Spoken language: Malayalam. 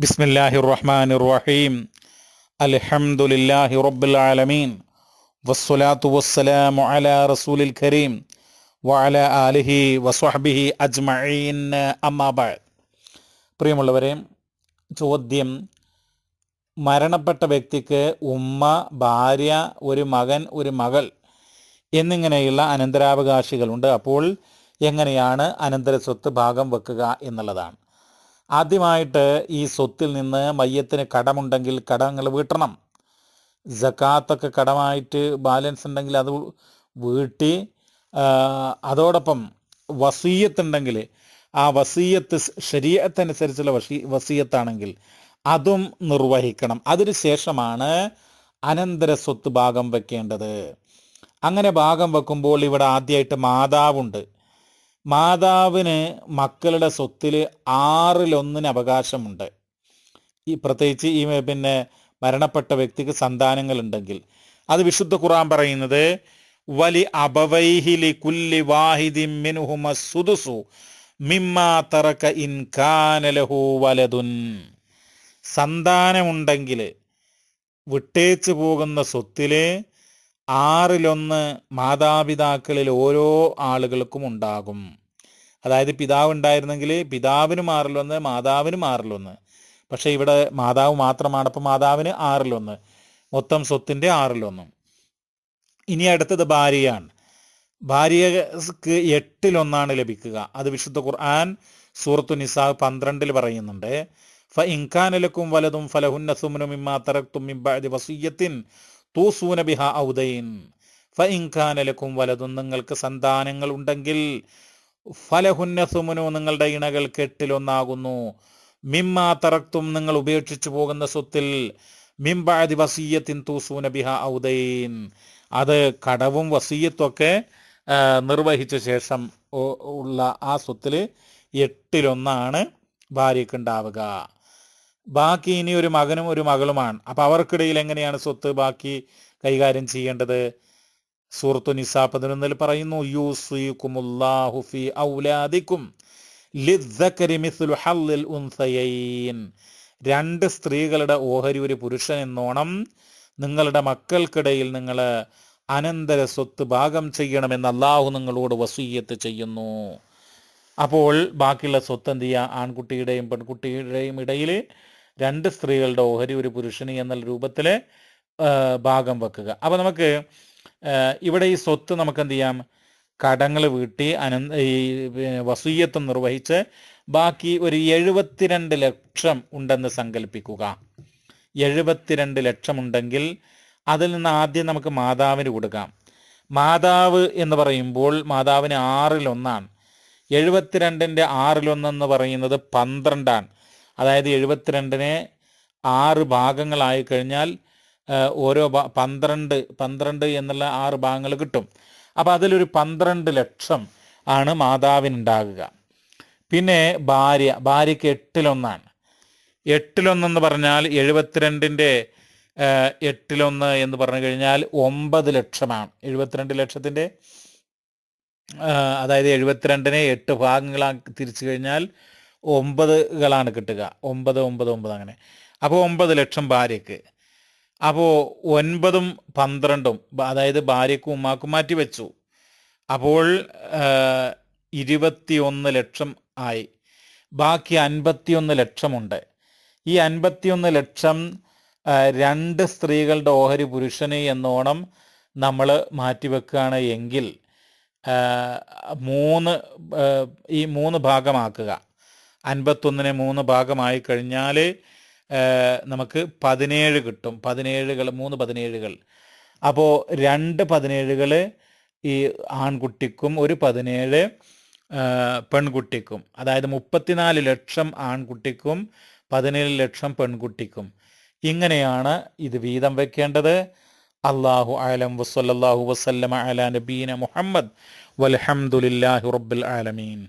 ബിസ്മില്ലാഹി റഹ്മാൻ റഹീം അലഹമുല്ലാഹി റബ്ബുലാലമീൻ. വസ്സലാത്തു വസ്സലാമു അല റസൂലിൽ കരീം. വഅല ആലിഹി വസ്വഹബിഹി അജ്മഈൻ. അമ്മാബാദ് പ്രിയമുള്ളവരെ ചോദ്യം. മരണപ്പെട്ട വ്യക്തിക്ക് ഉമ്മ ഭാര്യ ഒരു മകൻ ഒരു മകൾ എന്നിങ്ങനെയുള്ള അനന്തരാവകാശികളുണ്ട്. അപ്പോൾ എങ്ങനെയാണ് അനന്തര സ്വത്ത് ഭാഗം വെക്കുക എന്നുള്ളതാണ്. ആദ്യമായിട്ട് ഈ സ്വത്തിൽ നിന്ന് മയ്യത്തിന് കടമുണ്ടെങ്കിൽ കടങ്ങൾ വീട്ടണം. ജക്കാത്തൊക്കെ കടമായിട്ട് ബാലൻസ് ഉണ്ടെങ്കിൽ അത് വീട്ടി അതോടൊപ്പം വസീയത്തുണ്ടെങ്കിൽ ആ വസീയത്ത് ശരീരത്തനുസരിച്ചുള്ള വസീ വസീയത്താണെങ്കിൽ അതും നിർവഹിക്കണം. അതിന് ശേഷമാണ് അനന്തര സ്വത്ത് ഭാഗം വെക്കേണ്ടത്. അങ്ങനെ ഭാഗം വെക്കുമ്പോൾ ഇവിടെ ആദ്യമായിട്ട് മാതാവുണ്ട്. മാതാവിന് മക്കളുടെ സ്വത്തിൽ ആറിലൊന്നിന് അവകാശമുണ്ട്. ഈ പ്രത്യേകിച്ച് ഈ പിന്നെ മരണപ്പെട്ട വ്യക്തിക്ക് സന്താനങ്ങൾ ഉണ്ടെങ്കിൽ അത് വിശുദ്ധ ഖുറാൻ പറയുന്നത് വലി അബവൈഹിലി കുല്ലി വാഹിദി മിൻഹുമ സുദുസു മിമ്മാ തറക ഇൻ കാനലഹു വലതുൻ സന്താനമുണ്ടെങ്കിൽ വിട്ടേച്ചു പോകുന്ന സ്വത്തിൽ ആറിലൊന്ന് മാതാപിതാക്കളിൽ ഓരോ ആളുകൾക്കും ഉണ്ടാകും. അതായത് പിതാവ് ഉണ്ടായിരുന്നെങ്കിൽ പിതാവിനും ആറിലൊന്ന് മാതാവിനും ആറിലൊന്ന്. പക്ഷേ ഇവിടെ മാതാവ് മാത്രമാണ്. അപ്പം മാതാവിന് ആറിലൊന്ന് മൊത്തം സ്വത്തിന്റെ ആറിലൊന്ന്. ഇനി അടുത്തത് ഭാര്യയാണ്. ഭാര്യക്ക് എട്ടിലൊന്നാണ് ലഭിക്കുക. അത് വിശുദ്ധ ഖുർആൻ സൂറത്തു നിസാ പന്ത്രണ്ടിൽ പറയുന്നുണ്ട്. ഫ ഇൻഖാനലക്കും വലതും ഫലഹുന്ന സുമനും ഇമ്മാ തറക്തും മിബ്ബഅദി വസിയ്യത്തിൻ തൂസൂന ബിഹ ഔദൈൻ. ഫ ഇൻകാനലക്കും വലതും നിങ്ങൾക്ക് സന്താനങ്ങൾ ഉണ്ടെങ്കിൽ ഫലഹുന്ന സുമനു നിങ്ങളുടെ ഇണകൾ കെട്ടിലൊന്നാകുന്നു മിമ്മാ തറക്തും നിങ്ങൾ ഉപേക്ഷിച്ചു പോകുന്ന സ്വത്തിൽ മിംബാദി വസീയത്തിൻ തൂസൂന ബിഹ ഔദൈൻ. അത് കടവും വസീയത്തൊക്കെ നിർവഹിച്ച ശേഷം ഉള്ള ആ സ്വത്തിൽ എട്ടിലൊന്നാണ് ഭാര്യയ്ക്ക് ഉണ്ടാവുക. ബാക്കി ഇനി ഒരു മകനും ഒരു മകളുമാണ്. അപ്പൊ അവർക്കിടയിൽ എങ്ങനെയാണ് സ്വത്ത് ബാക്കി കൈകാര്യം ചെയ്യേണ്ടത്? സൂറത്തു നിസാ പതിനൊന്നിൽ പറയുന്നു യൂസിക്കുമുല്ലാഹു ഫി ഔലാദിക്കും രണ്ട് സ്ത്രീകളുടെ ഓഹരി ഒരു പുരുഷൻ എന്നോണം നിങ്ങളുടെ മക്കൾക്കിടയിൽ നിങ്ങൾ അനന്തര സ്വത്ത് ഭാഗം ചെയ്യണമെന്ന് അള്ളാഹു നിങ്ങളോട് വസൂയത്ത് ചെയ്യുന്നു. അപ്പോൾ ബാക്കിയുള്ള സ്വത്ത് എന്ത് ചെയ്യുക? ആൺകുട്ടിയുടെയും പെൺകുട്ടിയുടെയും ഇടയിൽ രണ്ട് സ്ത്രീകളുടെ ഓഹരി ഒരു പുരുഷന് എന്നുള്ള രൂപത്തിൽ ഭാഗം വെക്കുക. അപ്പോൾ നമുക്ക് ഇവിടെ ഈ സ്വത്ത് നമുക്ക് എന്ത് ചെയ്യാം? കടങ്ങൾ വീട്ടി അനന്ത ഈ വസൂയത്വം നിർവഹിച്ച് ബാക്കി ഒരു എഴുപത്തിരണ്ട് ലക്ഷം ഉണ്ടെന്ന് സങ്കല്പിക്കുക. എഴുപത്തിരണ്ട് ലക്ഷമുണ്ടെങ്കിൽ അതിൽ നിന്ന് ആദ്യം നമുക്ക് മാതാവിന് കൊടുക്കാം. മാതാവ് എന്ന് പറയുമ്പോൾ മാതാവിന് ആറിലൊന്നാണ്. എഴുപത്തിരണ്ടിന്റെ ആറിലൊന്നെന്ന് പറയുന്നത് പന്ത്രണ്ടാണ്. അതായത് എഴുപത്തിരണ്ടിനെ ആറ് ഭാഗങ്ങളായി കഴിഞ്ഞാൽ ഓരോ ഭാ- പന്ത്രണ്ട് പന്ത്രണ്ട് എന്നുള്ള ആറ് ഭാഗങ്ങൾ കിട്ടും. അപ്പോൾ അതിലൊരു പന്ത്രണ്ട് ലക്ഷം ആണ് മാതാവിനുണ്ടാകുക. പിന്നെ ഭാര്യ ഭാര്യയ്ക്ക് എട്ടിലൊന്നാണ്. എട്ടിലൊന്നെന്ന് പറഞ്ഞാൽ എഴുപത്തിരണ്ടിന്റെ എട്ടിലൊന്ന് എന്ന് പറഞ്ഞു കഴിഞ്ഞാൽ ഒമ്പത് ലക്ഷമാണ്. എഴുപത്തിരണ്ട് ലക്ഷത്തിന്റെ അതായത് എഴുപത്തിരണ്ടിനെ എട്ട് ഭാഗങ്ങളാക്കി തിരിച്ചു കഴിഞ്ഞാൽ ഒമ്പതുകളാണ് കിട്ടുക. ഒമ്പത് ഒമ്പത് ഒമ്പത് അങ്ങനെ. അപ്പോൾ ഒമ്പത് ലക്ഷം ഭാര്യയ്ക്ക് അപ്പോൾ ഒൻപതും പന്ത്രണ്ടും അതായത് ഭാര്യയ്ക്കും ഉമ്മാക്കും മാറ്റി വെച്ചു. അപ്പോൾ ഇരുപത്തിയൊന്ന് ലക്ഷം ആയി. ബാക്കി അൻപത്തിയൊന്ന് ലക്ഷമുണ്ട്. ഈ അൻപത്തിയൊന്ന് ലക്ഷം രണ്ട് സ്ത്രീകളുടെ ഓഹരി പുരുഷന് എന്നോണം നമ്മൾ മാറ്റിവെക്കുകയാണ് എങ്കിൽ മൂന്ന് ഈ മൂന്ന് ഭാഗമാക്കുക. അൻപത്തൊന്നിനെ മൂന്ന് ഭാഗമായി കഴിഞ്ഞാൽ നമുക്ക് പതിനേഴ് കിട്ടും. പതിനേഴുകൾ മൂന്ന് പതിനേഴുകൾ. അപ്പോൾ രണ്ട് പതിനേഴുകൾ ഈ ആൺകുട്ടിക്കും ഒരു പതിനേഴ് പെൺകുട്ടിക്കും. അതായത് മുപ്പത്തിനാല് ലക്ഷം ആൺകുട്ടിക്കും പതിനേഴ് ലക്ഷം പെൺകുട്ടിക്കും. ഇങ്ങനെയാണ് ഇത് വീതം വെക്കേണ്ടത്. അള്ളാഹു അലം. വസ്ല്ലാഹു വസ്ലമ അല നബീന മുഹമ്മദ്. വൽഹംദുലില്ലാഹി റബ്ബിൽ ആലമീൻ.